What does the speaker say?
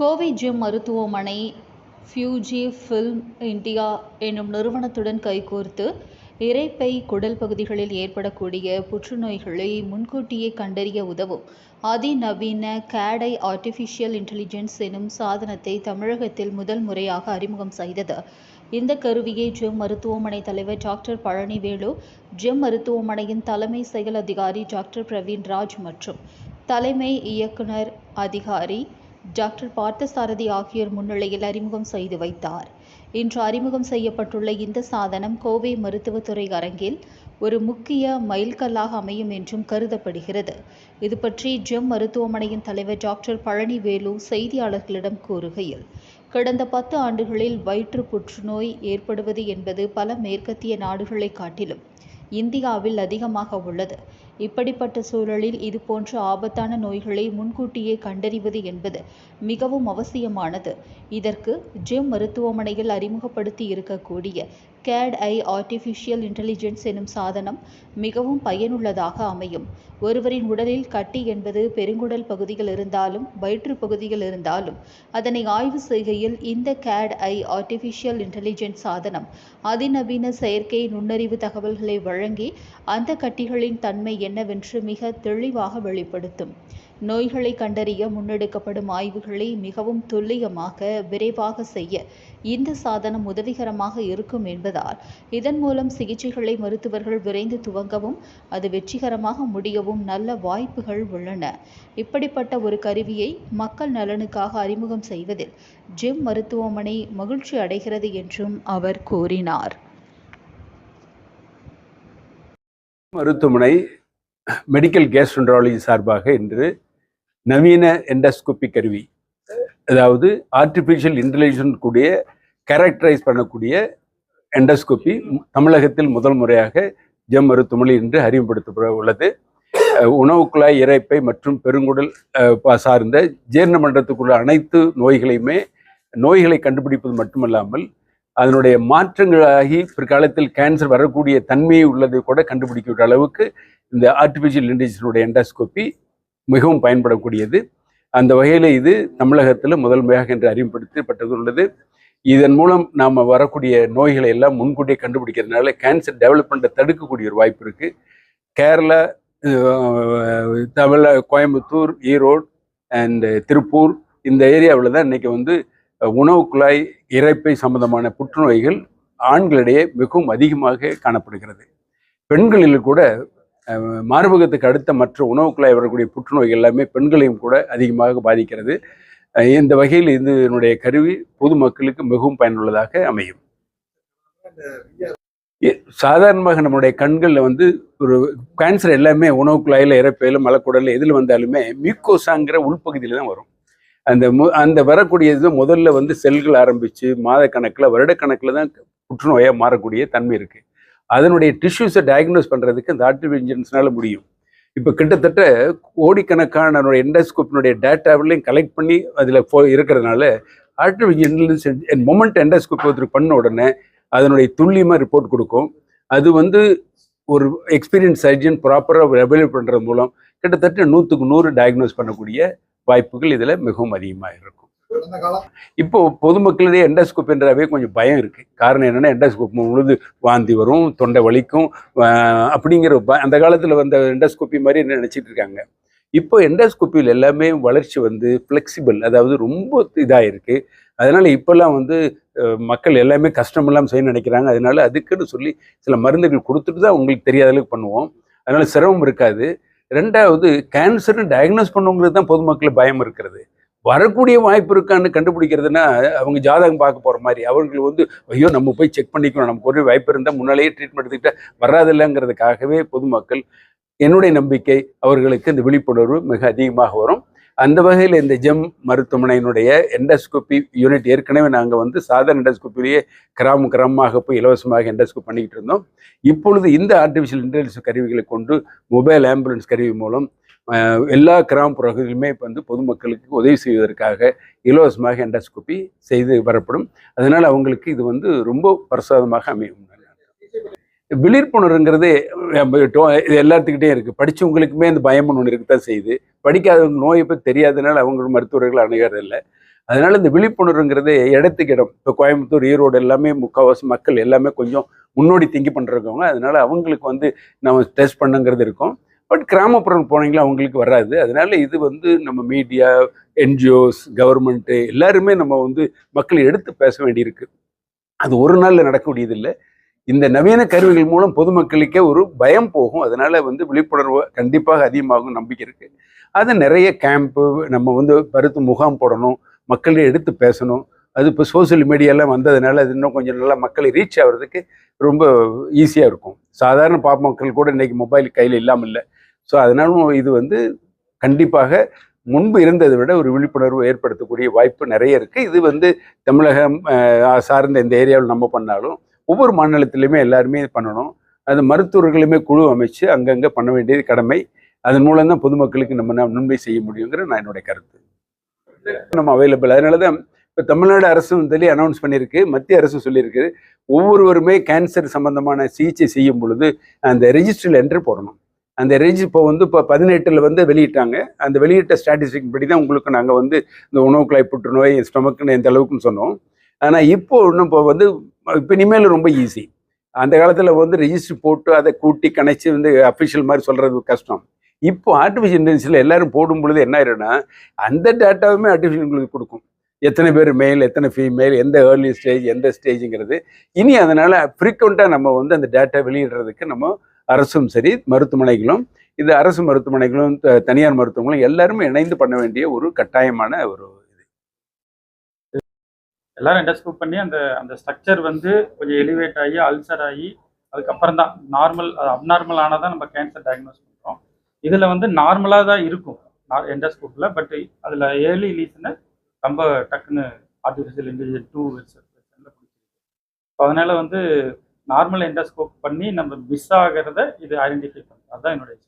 Kovai gym மருத்துவமனை Fuji film India என்னும் நிறுவனத்துடன் கைகோர்த்து இரைப்பை குடல் பகுதிகளில் ஏற்படக்கூடிய புற்றுநோய்களை முன்கூட்டியே கண்டறிய உதவும். அதிநவீன கேடை ஆர்டிஃபிஷியல் இன்டெலிஜென்ஸ் எனும் சாதனத்தை தமிழகத்தில் முதல் முறையாக அறிமுகம் செய்தது. இந்த கருவியை ஜிம் மருத்துவமனை தலைவர் டாக்டர் பழனிவேலு ஜிம் மருத்துவமனையின் தலைமை செயல் அதிகாரி டாக்டர் பிரவீன் ராஜ் மற்றும் தலைமை இயக்குனர் அதிகாரி டாக்டர் பார்த்தசாரதி ஆகியோர் முன்னிலையில் அறிமுகம் செய்து வைத்தார். இன்று அறிமுகம் செய்யப்பட்டுள்ள இந்த சாதனம் கோவை மருத்துவத்துறை அரங்கில் ஒரு முக்கிய மைல்கல்லாக அமையும் என்றும் கருதப்படுகிறது. இது பற்றி ஜெம் மருத்துவமனையின் தலைவர் டாக்டர் பழனிவேலு செய்தியாளர்களிடம் கூறுகையில் கடந்த பத்து ஆண்டுகளில் வயிற்று புற்றுநோய் ஏற்படுவது என்பது பல மேற்கத்திய நாடுகளை காட்டிலும் இந்தியாவில் அதிகமாக உள்ளது. இப்படிப்பட்ட சூழலில் இதுபோன்ற ஆபத்தான நோய்களை முன்கூட்டியே கண்டறிவது என்பது மிகவும் அவசியமானது. இதற்கு ஜிம் மருத்துவமனையில் அறிமுகப்படுத்தி இருக்கக்கூடிய கேட் ஐ ஆர்டிஃபிஷியல் இன்டெலிஜென்ஸ் எனும் சாதனம் மிகவும் பயனுள்ளதாக அமையும். ஒருவரின் உடலில் கட்டி என்பது பெருங்குடல் பகுதியில் இருந்தாலும் வயிற்று பகுதியில் இருந்தாலும் அதனை ஆய்வு செய்கையில் இந்த கேட் ஐ ஆர்டிஃபிஷியல் இன்டெலிஜென்ஸ் சாதனம் அதிநவீன செயற்கை நுண்ணறிவு தகவல்களை வழங்கி அந்த கட்டிகளின் தன்மை என்னவென்று மிக தெளிவாக வெளிப்படுத்தும். நோய்களை கண்டறிய முன்னெடுக்கப்படும் ஆய்வுகளை மிகவும் துல்லியமாக விரைவாக செய்ய இந்த சாதனம் உதவிகரமாக இருக்கும் என்பதால் இதன் மூலம் சிகிச்சைகளை மருத்துவர்கள் விரைந்து துவங்கவும் அது வெற்றிகரமாக முடியவும் நல்ல வாய்ப்புகள் உள்ளன. இப்படிப்பட்ட ஒரு கருவியை மக்கள் நலனுக்காக அறிமுகம் செய்வதில் ஜிம் மருத்துவமனை மகிழ்ச்சி அடைகிறது என்றும் அவர் கூறினார். மருத்துவமனை மெடிக்கல் கேஸ்ட்ரன்ட்ராலஜி சார்பாக இன்று நவீன எண்டோஸ்கோபி கருவி. அதாவது ஆர்டிஃபிஷியல் இன்டெலிஜென்ஸ் கூடிய கேரக்டரைஸ் பண்ணக்கூடிய எண்டோஸ்கோபி தமிழகத்தில் முதல் முறையாக ஜெம் மருத்துவமனை என்று அறிமுகப்படுத்தப்பட உள்ளது. உணவு குழாய் இறைப்பை மற்றும் பெருங்குடல் சார்ந்த ஜீரண மன்றத்துக்குள்ள அனைத்து நோய்களையுமே நோய்களை கண்டுபிடிப்பது மட்டுமல்லாமல் அதனுடைய மாற்றங்களாகி பிற்காலத்தில் கேன்சர் வரக்கூடிய தன்மையை உள்ளதை கூட கண்டுபிடிக்கிற அளவுக்கு இந்த ஆர்டிஃபிஷியல் இன்டெலிஜென்ஸுடைய எண்டோஸ்கோபி மிகவும் பயன்படக்கூடியது. அந்த வகையில் இது தமிழகத்தில் முதன்மையாக என்று இன்று அறிமுகப்படுத்தப்பட்டது உள்ளது இதன் மூலம் நாம் வரக்கூடிய நோய்களை எல்லாம் முன்கூட்டியே கண்டுபிடிக்கிறதுனால கேன்சர் டெவலப்மெண்ட்டை தடுக்கக்கூடிய ஒரு வாய்ப்பு இருக்குது கேரளா தமிழ கோயம்புத்தூர் ஈரோடு அண்ட் திருப்பூர் இந்த ஏரியாவில் தான் இன்னைக்கு வந்து உணவு குழாய் இறைப்பை சம்பந்தமான புற்றுநோய்கள் ஆண்களிடையே மிகவும் அதிகமாக காணப்படுகிறது. பெண்களில் கூட மார்பகத்துக்கு அடுத்த மற்ற உணவுக்கழாய் வரக்கூடிய புற்றுநோய்கள் எல்லாமே பெண்களையும் கூட அதிகமாக பாதிக்கிறது. இந்த வகையில் இதனுடைய கருவி பொதுமக்களுக்கு மிகவும் பயனுள்ளதாக அமையும். சாதாரணமாக நம்முடைய கண்களில் வந்து ஒரு கேன்சர் எல்லாமே உணவு குழாயில் இறப்பையில் மலக்குடலில் எதில் வந்தாலுமே மியூக்கோசாங்கிற உள்பகுதியில் தான் வரும். அந்த மு அந்த வரக்கூடியது முதல்ல வந்து செல்கள் ஆரம்பித்து மாதக்கணக்கில் வருடக்கணக்கில் தான் புற்றுநோயாக மாறக்கூடிய தன்மை இருக்குது அதனுடைய டிஷ்யூஸை டயக்னோஸ் பண்ணுறதுக்கு இந்த ஆர்டிஃபிஷியல் இன்டெலிஜென்ஸ்னால முடியும். இப்போ கிட்டத்தட்ட கோடிக்கணக்கான எண்டோஸ்கோப்பினுடைய டேட்டாவிலையும் கலெக்ட் பண்ணி அதில் போ இருக்கிறதுனால ஆர்டிஃபிஷியல் இன்டெலிஜென்ஸ் மொமெண்ட் எண்டோஸ்கோப்பி ஒருத்தர் பண்ண உடனே அதனுடைய துல்லியமாக ரிப்போர்ட் கொடுக்கும். அது வந்து ஒரு எக்ஸ்பீரியன்ஸ் சர்ஜன் ப்ராப்பராக அவைலபிள் பண்ணுறது மூலம் கிட்டத்தட்ட நூற்றுக்கு நூறு டயக்னோஸ் பண்ணக்கூடிய வாய்ப்புகள் இதில் மிகவும் அதிகமாக இருக்கும். இப்போ பொதுமக்களிடையே எண்டோஸ்கோப் என்றாவே கொஞ்சம் பயம் இருக்கு. காரணம் என்னன்னா எண்டோஸ்கோப் முழுது வாந்தி வரும் தொண்டை வலிக்கும் அப்படிங்கிற ப- அந்த காலத்தில் வந்த எண்டோஸ்கோப்பி மாதிரி நினைச்சிட்டு இருக்காங்க. இப்போ எண்டோஸ்கோப்பியில் எல்லாமே வளர்ச்சி வந்து ஃப்ளெக்சிபிள் அதாவது ரொம்ப இதாக அதனால் இப்போல்லாம் வந்து மக்கள் எல்லாமே கஷ்டம் இல்லாமல் செய்ய நினைக்கிறாங்க. அதனால அதுக்குன்னு சொல்லி சில மருந்துகள் கொடுத்துட்டு தான் உங்களுக்கு தெரியாத அளவுக்கு பண்ணுவோம். அதனால் சிரமம் இருக்காது. ரெண்டாவது கேன்சர்னு டயக்னோஸ் பண்ணவங்களுக்கு தான் பொதுமக்கள் பயம் இருக்கிறது. வரக்கூடிய வாய்ப்பு இருக்கான்னு கண்டுபிடிக்கிறதுனா அவங்க ஜாதகம் பார்க்க போகிற மாதிரி. அவர்கள் வந்து ஐயோ நம்ம போய் செக் பண்ணிக்கணும். நமக்கு ஒரு வாய்ப்பு இருந்தால் முன்னாலேயே ட்ரீட்மெண்ட் எடுத்துக்கிட்டா வராதில்லைங்கிறதுக்காகவே பொதுமக்கள் என்னுடைய நம்பிக்கை அவர்களுக்கு இந்த விழிப்புணர்வு மிக அதிகமாக வரும். அந்த வகையில் இந்த ஜெம் மருத்துவமனையினுடைய எண்டோஸ்கோப்பி யூனிட் ஏற்கனவே நாங்கள் வந்து சாதாரண எண்டோஸ்கோப்பிலேயே கிராமம் கிராமமாக போய் இலவசமாக எண்டோஸ்கோப் பண்ணிக்கிட்டு இருந்தோம். இப்பொழுது இந்த ஆர்டிஃபிஷியல் இன்டெலிஜென்ஸ் கருவிகளை கொண்டு மொபைல் ஆம்புலன்ஸ் கருவி மூலம் எல்லா கிராமப்புறங்களிலுமே இப்போ வந்து பொதுமக்களுக்கு உதவி செய்வதற்காக இலவசமாக எண்டோஸ்கோப்பி செய்து வரப்படும். அதனால் அவங்களுக்கு இது வந்து ரொம்ப பிரசாதமாக அமையும். விழிப்புணர்வுங்கிறது நம்ம டோ- இது எல்லாத்துக்கிட்டே இருக்குது படித்தவங்களுக்குமே அந்த பயம் ஒன்று இருக்க தான் செய்யுது. படிக்காதவங்க நோயை பற்றி தெரியாதனால அவங்க மருத்துவர்கள் அணுகிறதில்ல. அதனால் இந்த விழிப்புணர்வுங்கிறது இடத்துக்கு இடம். இப்போ கோயம்புத்தூர் ஈரோடு எல்லாமே முக்கால்வாசி மக்கள் எல்லாமே கொஞ்சம் முன்னோடி திங்கி பண்ணுறவங்க அதனால் அவங்களுக்கு வந்து நம்ம டெஸ்ட் பண்ணுங்கிறது இருக்கும். பட் கிராமப்புறம் போனீங்களா? அவங்களுக்கு வராது. அதனால இது வந்து நம்ம மீடியா என்ஜிஓஸ் கவர்மெண்ட்டு எல்லாருமே நம்ம வந்து மக்களை எடுத்து பேச வேண்டியிருக்கு. அது ஒரு நாளில் நடக்கக்கூடியதில்லை. இந்த நவீன கருவிகள் மூலம் பொதுமக்களுக்கே ஒரு பயம் போகும். அதனால வந்து விழிப்புணர்வு கண்டிப்பாக அதிகமாகும் நம்பிக்கை இருக்கு. அது நிறைய கேம்ப்பு நம்ம வந்து பருத்து முகாம் போடணும் மக்களை எடுத்து பேசணும். அது இப்போ சோசியல் மீடியாலாம் வந்ததுனால அது இன்னும் கொஞ்சம் நல்லா மக்களை ரீச் ஆகிறதுக்கு ரொம்ப ஈஸியாக இருக்கும். சாதாரண பாப்ப மக்கள் கூட இன்னைக்கு மொபைல் கையில் இல்லாமல் இல்லை. ஸோ அதனால இது வந்து கண்டிப்பாக முன்பு இருந்ததை விட ஒரு விழிப்புணர்வு ஏற்படுத்தக்கூடிய வாய்ப்பு நிறைய இருக்குது இது வந்து தமிழகம் சார்ந்த இந்த ஏரியாவில் நம்ம பண்ணாலும் ஒவ்வொரு மாநிலத்திலையுமே எல்லாருமே பண்ணணும். அது மருத்துவர்களுமே குழு அமைச்சு அங்கங்கே பண்ண வேண்டியது கடமை. அதன் மூலம் தான் பொதுமக்களுக்கு நம்ம நன்மை செய்ய முடியுங்கிற நான் என்னுடைய கருத்து. நம்ம அவைலபிள் அதனால தான் இப்போ தமிழ்நாடு அரசும் சொல்லி அனௌன்ஸ் பண்ணியிருக்கு. மத்திய அரசும் சொல்லியிருக்கு. ஒவ்வொருவருமே கேன்சர் சம்பந்தமான சிகிச்சை செய்யும் பொழுது அந்த ரெஜிஸ்டரில் என்ட்ரு போடணும். அந்த ரெஜி இப்போ வந்து இப்போ பதினெட்டில் வந்து வெளியிட்டாங்க. அந்த வெளியிட்ட ஸ்டாட்டிஸ்டிக் படி தான் உங்களுக்கு நாங்கள் வந்து இந்த உணவு குழாய் புற்றுநோய் ஸ்டொமக்குன்னு எந்த அளவுக்குன்னு சொன்னோம். ஆனால் இப்போ இன்னும் இப்போ வந்து இப்போ இனிமேல் ரொம்ப ஈஸி அந்த காலத்தில் வந்து ரெஜிஸ்டர் போட்டு அதை கூட்டி கணைச்சி வந்து அஃபிஷியல் மாதிரி சொல்கிறது கஷ்டம். இப்போ ஆர்டிஃபிஷியல் இன்டெலிஜென்ஸில் எல்லாரும் போடும் பொழுது என்ன ஆயிடும்னா அந்த டேட்டாவுமே ஆர்டிஃபிஷியல் உங்களுக்கு கொடுக்கும். எத்தனை பேர் மேல் எத்தனை ஃபீமேல் எந்த ஏர்லி ஸ்டேஜ் எந்த ஸ்டேஜுங்கிறது இனி அதனால் ஃப்ரீக்வெண்ட்டாக நம்ம வந்து அந்த டேட்டா வெளியிடுறதுக்கு நம்ம அரசும் சரி மருத்துவமனைகளும் இது அரசு மருத்துவமனைகளும் த- தனியார் மருத்துவமனைகளும் எல்லாருமே இணைந்து பண்ண வேண்டிய ஒரு கட்டாயமான ஒரு இது. எல்லாரும் எண்டோஸ்கோப் பண்ணி அந்த அந்த ஸ்ட்ரக்சர் வந்து கொஞ்சம் எலிவேட் ஆகி அல்சர் ஆகி அதுக்கப்புறம் தான் நார்மல் அப்நார்மல் ஆனால் தான் நம்ம கேன்சர் டயக்னோஸ் பண்ணுறோம் இதில் வந்து நார்மலாக தான் இருக்கும் எண்டோஸ்கோப்பில் பட் அதில் ஏர்லி லீஸ்னு ரொம்ப டக்குன்னு ஆர்டிஃபிஷியல் இன்டெலிஜென்ட் டூ வெர்ஷனில் பிடிச்சிருக்கு. ஸோ அதனால் வந்து நார்மல் எண்டோஸ்கோப் பண்ணி நம்ம மிஸ் ஆகிறத இது ஐடென்டிஃபை பண்ணுறது அதுதான் என்னுடைய